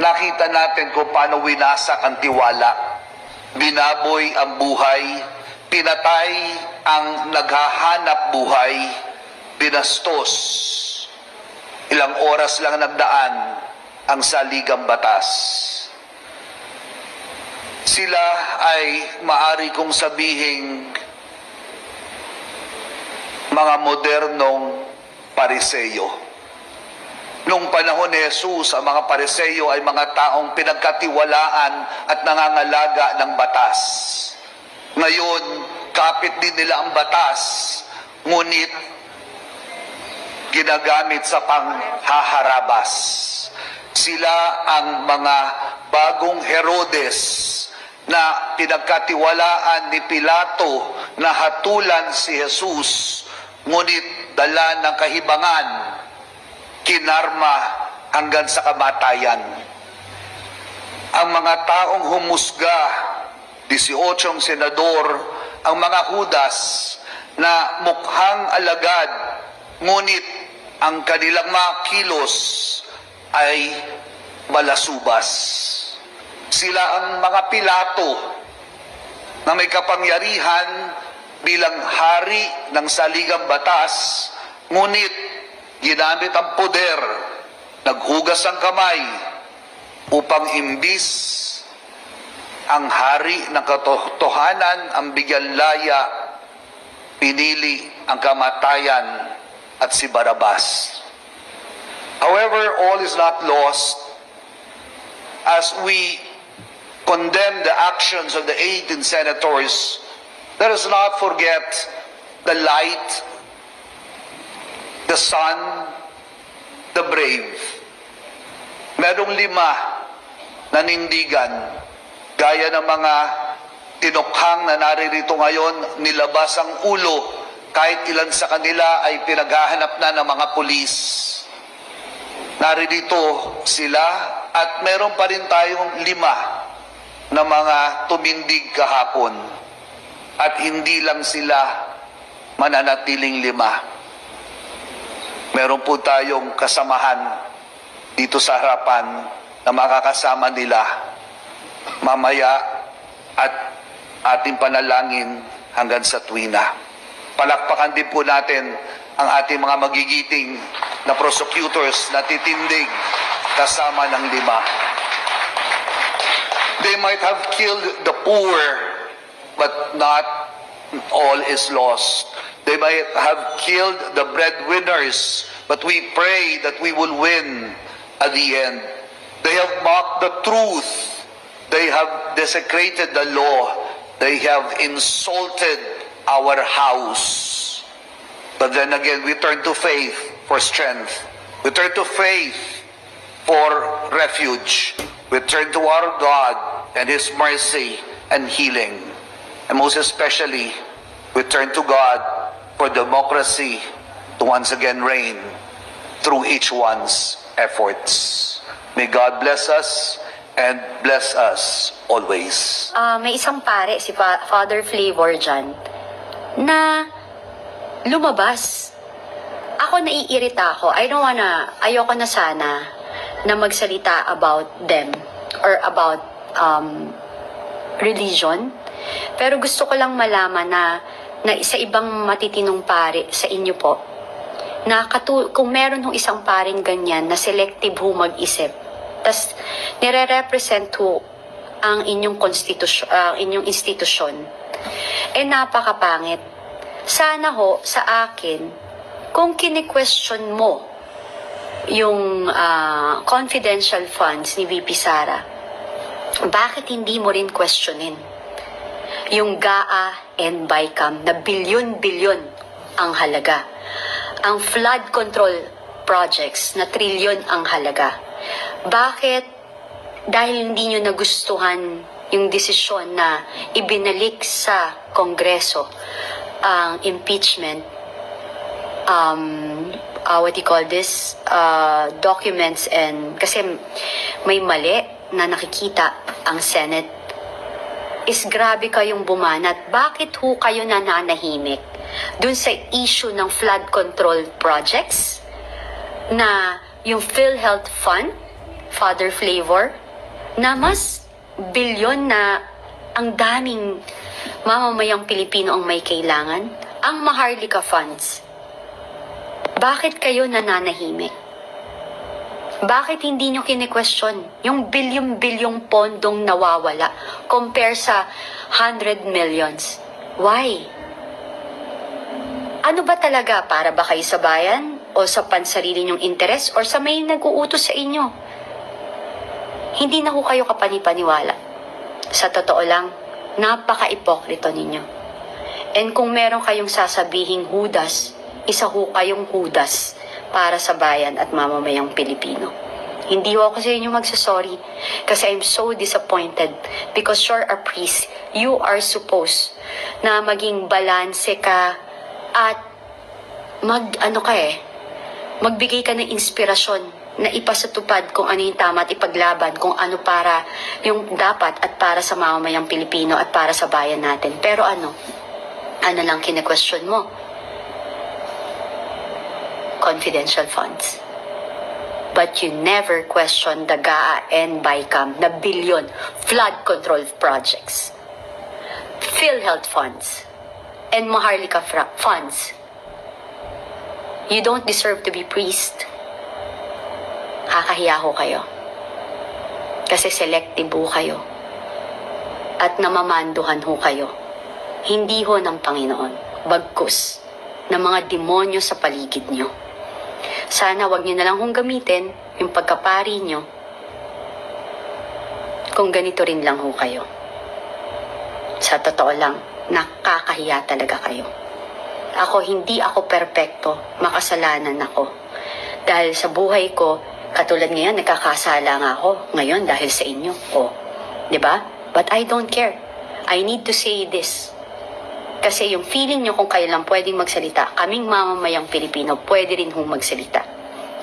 nakita natin kung paano winasak ang tiwala, binaboy ang buhay, pinatay ang naghahanap buhay, binastos. Ilang oras lang nagdaan ang saligang batas. Sila ay maari kong sabihing mga modernong pariseyo. Nung panahon ni Jesus, ang mga pariseyo ay mga taong pinagkatiwalaan at nangangalaga ng batas. Ngayon, kapit din nila ang batas, ngunit ginagamit sa panghaharabas. Sila ang mga bagong Herodes na pinagkatiwalaan ni Pilato na hatulan si Jesus, ngunit dala ng kahibangan kinarma hanggang sa kamatayan. Ang mga taong humusga, 18 senador, ang mga hudas na mukhang alagad, ngunit ang kanilang mga kilos ay malasubas. Sila ang mga pilato na may kapangyarihan bilang hari ng saligang batas, ngunit ginamit ang poder, naghugas ang kamay upang imbis ang hari ng katotohanan ang bigyan laya, pinili ang kamatayan at si Barabas. However, all is not lost as we condemn the actions of the 18 senators. Let us not forget the light the sun, the brave. Merong lima nanindigan, gaya ng mga tinukhang na naririto ngayon, nilabas ang ulo, kahit ilan sa kanila ay pinaghahanap na ng mga pulis. Naririto sila at meron pa rin tayong lima na mga tumindig kahapon. At hindi lang sila mananatiling lima meron po tayong kasamahan dito sa harapan na makakasama nila mamaya at ating panalangin hanggang sa tuwina. Palakpakan din po natin ang ating mga magigiting na prosecutors na titindig kasama ng lima. They might have killed the poor, but not all is lost. They might have killed the breadwinners, but we pray that we will win at the end. They have mocked the truth. They have desecrated the law. They have insulted our house. But then again, we turn to faith for strength. We turn to faith for refuge. We turn to our God and His mercy and healing. And most especially, we turn to God for democracy to once again reign through each one's efforts. May God bless us and bless us always. Ah, may isang pare, si Fa- Father Flavor dyan, na lumabas. Ako naiirita ako. I don't wanna, ayoko na sana na magsalita about them or about um, religion. Pero gusto ko lang malaman na, na sa ibang matitinong pare sa inyo po, na katu- kung meron hong isang paring ganyan na selective ho mag-isip, tas nire-represent ho ang inyong konstitusyon, ang inyong institusyon, eh napakapangit. Sana ho sa akin, kung kini-question mo yung ah, confidential funds ni VP Sara, bakit hindi mo rin questionin yung GAA and BICAM na bilyon-bilyon ang halaga? Ang flood control projects na trilyon ang halaga. Bakit dahil hindi nyo nagustuhan yung desisyon na ibinalik sa Kongreso ang impeachment um, uh, what you call this, uh, documents and, kasi may mali na nakikita ang Senate, is grabe kayong bumanat. Bakit ho kayo nananahimik dun sa issue ng flood control projects na yung PhilHealth Fund Father Flavor na mas bilyon na ang daming mamamayang Pilipino ang may kailangan? Ang Maharlika Funds. Bakit kayo nananahimik? Bakit hindi nyo kine-question yung bilyong-bilyong pondong nawawala compare sa 100 millions? Why? Ano ba talaga? Para ba kayo sa bayan? O sa pansarili nyong interes? Or sa may nag-uutos sa inyo? Hindi na ho kayo kapanipaniwala. Sa totoo lang, napaka-ipokrito ninyo. And kung meron kayong sasabihing hudas, isa ho kayong hudas para sa bayan at mamamayang Pilipino. Hindi ho ako sa inyo magsasorry kasi I'm so disappointed because you're a priest. You are supposed na maging balanse ka at mag ano ka eh, magbigay ka ng inspirasyon na ipasatupad kung ano yung tama at ipaglaban kung ano para yung dapat at para sa mamamayang Pilipino at para sa bayan natin. Pero ano, ano lang kine-question mo? Confidential funds. But you never question the GAA and BICAM na billion flood control projects. PhilHealth funds and Maharlika funds. You don't deserve to be priest. Kakahiya ho kayo. Kasi selective ho kayo. At namamanduhan ho kayo. Hindi ho ng Panginoon. Bagkus ng mga demonyo sa paligid nyo. Sana wag nyo na lang hong gamitin yung pagkapari nyo kung ganito rin lang ho kayo. Sa totoo lang, nakakahiya talaga kayo. Ako, hindi ako perpekto. Makasalanan ako. Dahil sa buhay ko, katulad ngayon, nagkakasala nga ako. Ngayon, dahil sa inyo. O, di ba? But I don't care. I need to say this. Kasi yung feeling nyo kung kayo lang pwedeng magsalita, kaming mamamayang Pilipino, pwede rin hong magsalita.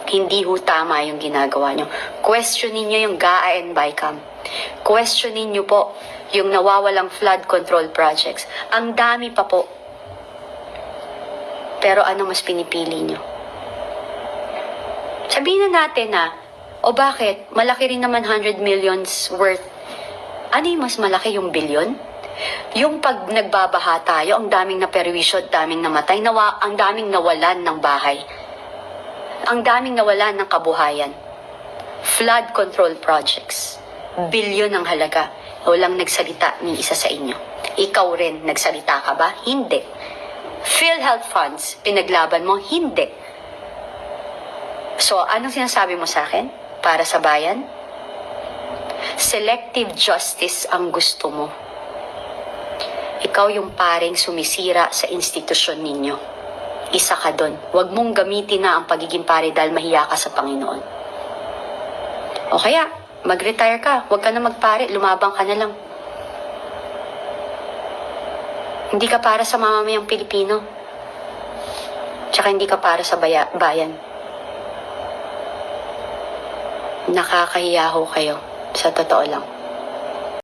Hindi ho tama yung ginagawa nyo. Questionin nyo yung GAA and BICAM. Questionin nyo po yung nawawalang flood control projects. Ang dami pa po. Pero ano mas pinipili nyo? Sabihin na natin na, o bakit, malaki rin naman 100 millions worth. Ano yung mas malaki yung bilyon? Yung pag nagbabaha tayo, ang daming naperwisyo, daming namatay, nawa, ang daming nawalan ng bahay. Ang daming nawalan ng kabuhayan. Flood control projects. Bilyon ang halaga. Walang nagsalita ni isa sa inyo. Ikaw rin, nagsalita ka ba? Hindi. PhilHealth funds, pinaglaban mo? Hindi. So, anong sinasabi mo sa akin? Para sa bayan? Selective justice ang gusto mo. Ikaw yung paring sumisira sa institusyon ninyo. Isa ka doon. Huwag mong gamitin na ang pagiging pare dahil mahiya ka sa Panginoon. O kaya, mag-retire ka. Huwag ka na magpare. Lumabang ka na lang. Hindi ka para sa mamamayang Pilipino. Tsaka hindi ka para sa baya- bayan. Nakakahiya ho kayo. Sa totoo lang.